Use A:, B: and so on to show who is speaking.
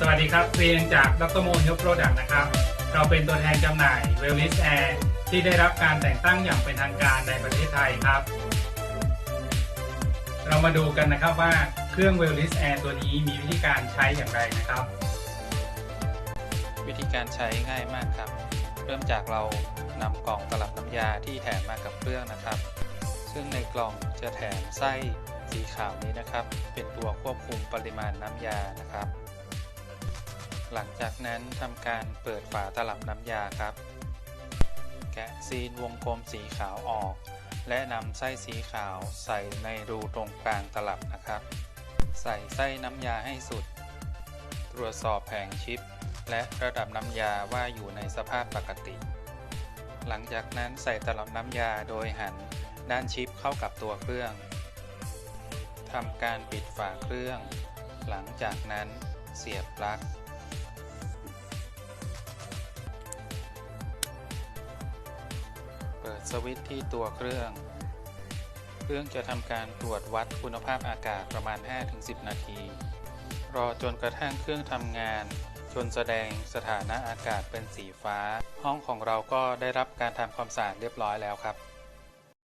A: สวัสดีครับเรียนจากดรโมฮิลโปรดักต์นะครับ เราเป็นตัวแทนจำหน่ายเวล l ิสแอร์ที่ได้รับการแต่งตั้งอย่างเป็นทางการในประเทศไทยครับ เรามาดูกันนะครับว่าเครื่องเวล l ิสแอร์ตัวนี้มีวิธีการใช้อย่างไรนะครับ
B: วิธีการใช้ง่ายมากครับ เริ่มจากเรานำกล่องตลับน้ำยาที่แถมมากับเครื่องนะครับ ซึ่งในกล่องจะแถมไส้สีขาวนี้นะครับ เป็นตัวควบคุมปริมาณน้ำยานะครับ หลังจากนั้นทำการเปิดฝาตลับน้ำยาครับ แกะซีนวงกลมสีขาวออก และนำไส้สีขาวใส่ในรูตรงกลางตลับนะครับ ใส่ไส้น้ำยาให้สุด ตรวจสอบแผงชิป และระดับน้ำยาว่าอยู่ในสภาพปกติ หลังจากนั้นใส่ตลับน้ำยาโดยหันด้านชิปเข้ากับตัวเครื่องทำการปิดฝาเครื่อง หลังจากนั้นเสียบปลั๊ก สวิตช์ที่ตัวเครื่อง เครื่องจะทำการตรวจวัดคุณภาพอากาศประมาณ 5-10 นาที รอจนกระทั่งเครื่องทำงาน จนแสดงสถานะอากาศเป็นสีฟ้า ห้องของเราก็ได้รับการทำความสะอาดเรียบร้อยแล้วครับ